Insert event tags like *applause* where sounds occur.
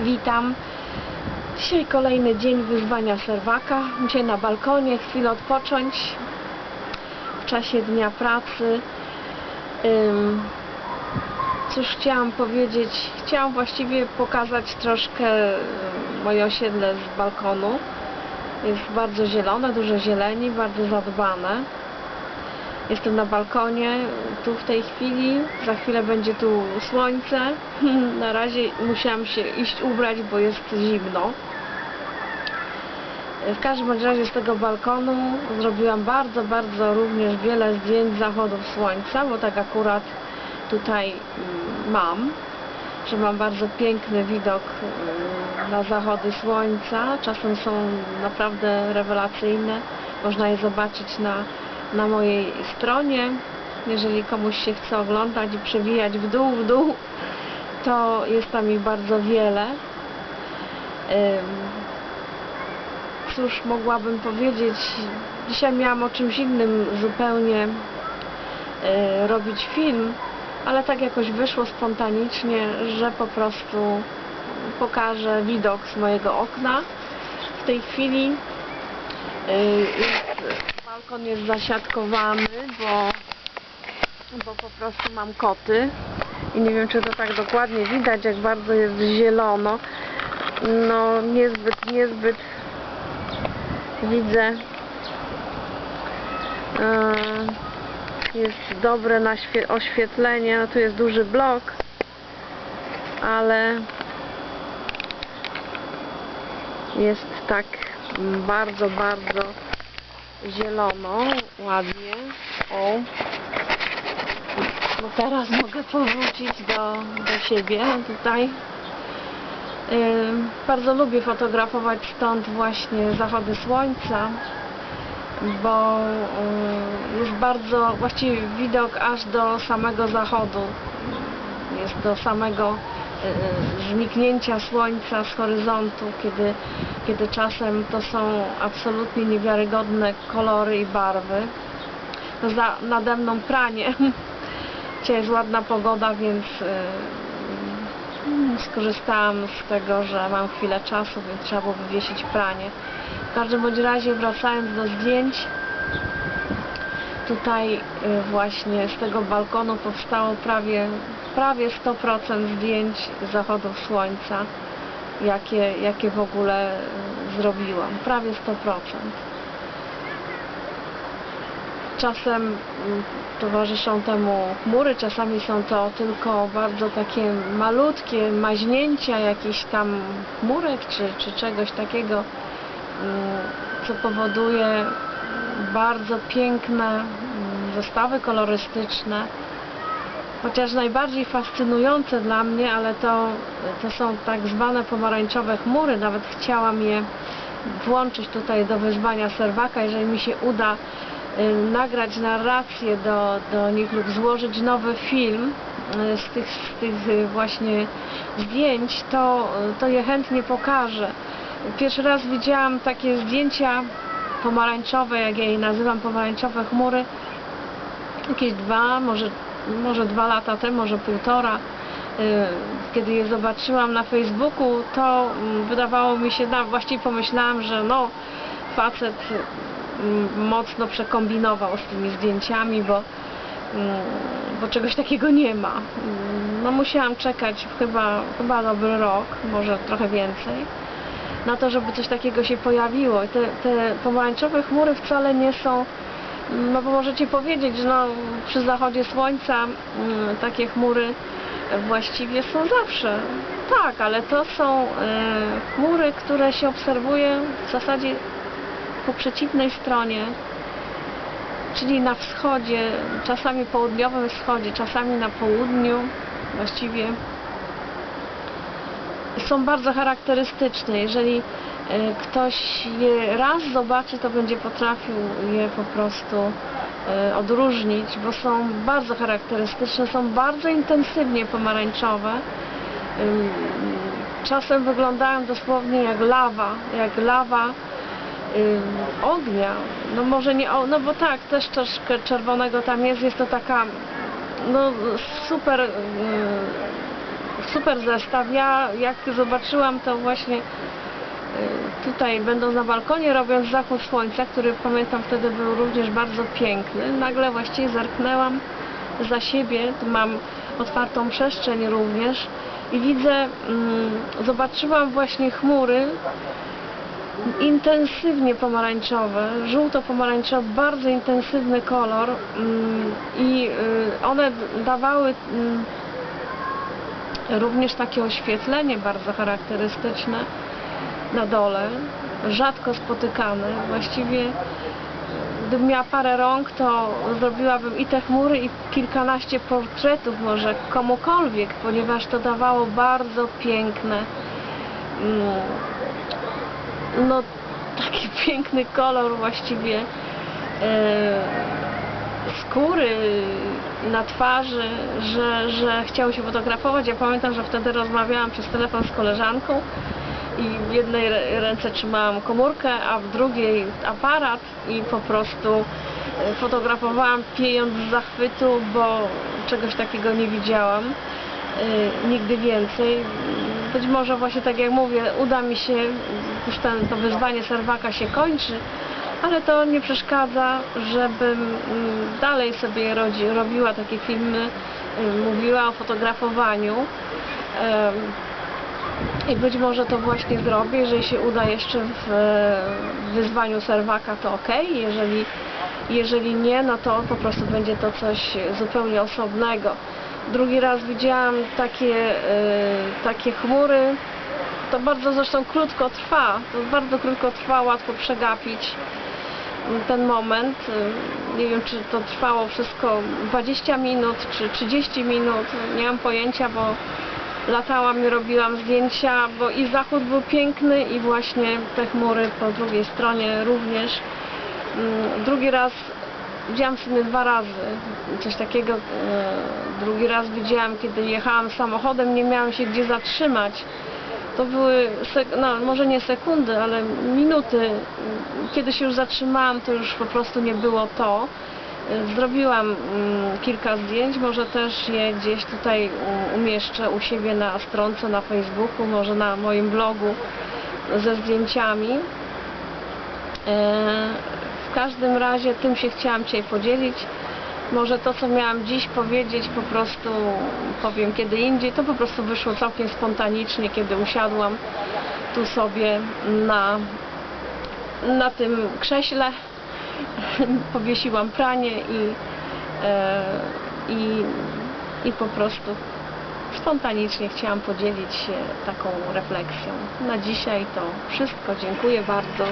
Witam. Dzisiaj kolejny dzień wyzwania serwaka. Dzisiaj na balkonie, chwilę odpocząć w czasie dnia pracy. Cóż chciałam powiedzieć? Chciałam właściwie pokazać troszkę moje osiedle z balkonu. Jest bardzo zielone, dużo zieleni, bardzo zadbane. Jestem na balkonie, tu w tej chwili. Za chwilę będzie tu słońce. *laughs* Na razie musiałam się iść ubrać, bo jest zimno. W każdym razie z tego balkonu zrobiłam bardzo, bardzo również wiele zdjęć zachodów słońca, bo tak akurat tutaj mm, mam, że mam bardzo piękny widok mm, na zachody słońca. Czasem są naprawdę rewelacyjne. Można je zobaczyć na, na mojej stronie. Jeżeli komuś się chce oglądać i przewijać w dół, w dół, to jest tam ich bardzo wiele. Cóż mogłabym powiedzieć? Dzisiaj miałam o czymś innym zupełnie e, robić film, ale tak jakoś wyszło spontanicznie, że po prostu pokażę widok z mojego okna. W tej chwili jest, balkon jest zasiadkowany, bo, bo po prostu mam koty i nie wiem czy to tak dokładnie widać, jak bardzo jest zielono. No niezbyt, niezbyt widzę e, jest dobre naświe- oświetlenie no tu jest duży blok ale jest tak bardzo, bardzo zielono, ładnie. O. No teraz mogę powrócić do, do siebie tutaj. Bardzo lubię fotografować stąd właśnie zachody słońca, bo y, jest bardzo, właściwie widok aż do samego zachodu, jest do samego y, zniknięcia słońca z horyzontu, kiedy, kiedy czasem to są absolutnie niewiarygodne kolory i barwy. No Za, nade mną pranie. *laughs* Dzisiaj jest ładna pogoda, więc y, Mm, skorzystałam z tego, że mam chwilę czasu, więc trzeba było wywiesić pranie. W każdym bądź razie wracając do zdjęć, tutaj y, właśnie z tego balkonu powstało prawie, prawie 100% zdjęć zachodów słońca, jakie, jakie w ogóle y, zrobiłam. Prawie 100%. Czasem mm, towarzyszą temu chmury, czasami są to tylko bardzo takie malutkie maźnięcia jakichś tam chmurek czy, czy czegoś takiego, mm, co powoduje bardzo piękne mm, zestawy kolorystyczne. Chociaż najbardziej fascynujące dla mnie, ale to, to są tak zwane pomarańczowe chmury, nawet chciałam je włączyć tutaj do wyzwania serwaka, jeżeli mi się uda y, nagrać narrację do, do nich lub złożyć nowy film y, z tych, z tych y, właśnie zdjęć, to, to je chętnie pokażę. Pierwszy raz widziałam takie zdjęcia pomarańczowe, jak ja je nazywam, pomarańczowe chmury, jakieś dwa, może, może dwa lata temu, może półtora. Y, Kiedy je zobaczyłam na Facebooku, to mm, wydawało mi się, właściwie pomyślałam, że no, facet mm, mocno przekombinował z tymi zdjęciami, bo, mm, bo czegoś takiego nie ma. No musiałam czekać chyba, chyba dobry rok, może trochę więcej, na to, żeby coś takiego się pojawiło. Te, te pomarańczowe chmury wcale nie są, no bo możecie powiedzieć, że no, przy zachodzie słońca mm, takie chmury właściwie są zawsze. Tak, ale to są e, chmury, które się obserwuje w zasadzie po przeciwnej stronie, czyli na wschodzie, czasami południowym wschodzie, czasami na południu, właściwie są bardzo charakterystyczne. Jeżeli ktoś je raz zobaczy, to będzie potrafił je po prostu e, odróżnić, bo są bardzo charakterystyczne, są bardzo intensywnie pomarańczowe. Czasem wyglądają dosłownie jak lawa, jak lawa ognia. No może nie, no bo tak, też troszkę czerwonego tam jest, jest to taka no super ym, super zestaw. Ja jak zobaczyłam to właśnie y, tutaj będąc na balkonie, robiąc zachód słońca, który pamiętam wtedy był również bardzo piękny, nagle właściwie zerknęłam za siebie, tu mam otwartą przestrzeń również i widzę, mm, zobaczyłam właśnie chmury intensywnie pomarańczowe, żółto-pomarańczowe, bardzo intensywny kolor mm, i y, one dawały mm, również takie oświetlenie bardzo charakterystyczne na dole, rzadko spotykane. Właściwie gdybym miała parę rąk, to zrobiłabym i te chmury, i kilkanaście portretów może komukolwiek, ponieważ to dawało bardzo piękne, mm, no taki *laughs* piękny kolor właściwie e, skóry na twarzy, że, że chciało się fotografować. Ja pamiętam, że wtedy rozmawiałam przez telefon z koleżanką i w jednej ręce trzymałam komórkę, a w drugiej aparat i po prostu e, fotografowałam piejąc z zachwytu, bo czegoś takiego nie widziałam e, nigdy więcej. Być może właśnie tak jak mówię, uda mi się, już ten, to wyzwanie serwaka się kończy, ale to nie przeszkadza, żebym mm, dalej sobie rodzi, robiła takie filmy, y, mówiła o fotografowaniu. I być może to właśnie zrobię, jeżeli się uda jeszcze w e, wyzwaniu serwaka, to ok. Jeżeli, jeżeli nie, no to po prostu będzie to coś zupełnie osobnego. Drugi raz widziałam takie, e, takie chmury. To bardzo zresztą krótko trwa. To bardzo krótko trwa, łatwo przegapić ten moment. Nie wiem, czy to trwało wszystko 20 minut, czy 30 minut. Nie mam pojęcia, bo latałam i robiłam zdjęcia, bo i zachód był piękny i właśnie te chmury po drugiej stronie również. Mm, Drugi raz widziałam w sumie dwa razy coś takiego. e, Drugi raz widziałam, kiedy jechałam samochodem, nie miałam się gdzie zatrzymać. To były, no może nie sekundy, ale minuty. Kiedy się już zatrzymałam, to już po prostu nie było to. Zrobiłam mm, kilka zdjęć, może też je gdzieś tutaj umieszczę u siebie na stronce na Facebooku, może na moim blogu ze zdjęciami. E, W każdym razie tym się chciałam Cię podzielić. Może to, co miałam dziś powiedzieć, po prostu powiem kiedy indziej. To po prostu wyszło całkiem spontanicznie, kiedy usiadłam tu sobie na, na tym krześle. *laughs* Powiesiłam pranie i, e, i, i po prostu spontanicznie chciałam podzielić się taką refleksją. Na dzisiaj to wszystko. Dziękuję bardzo.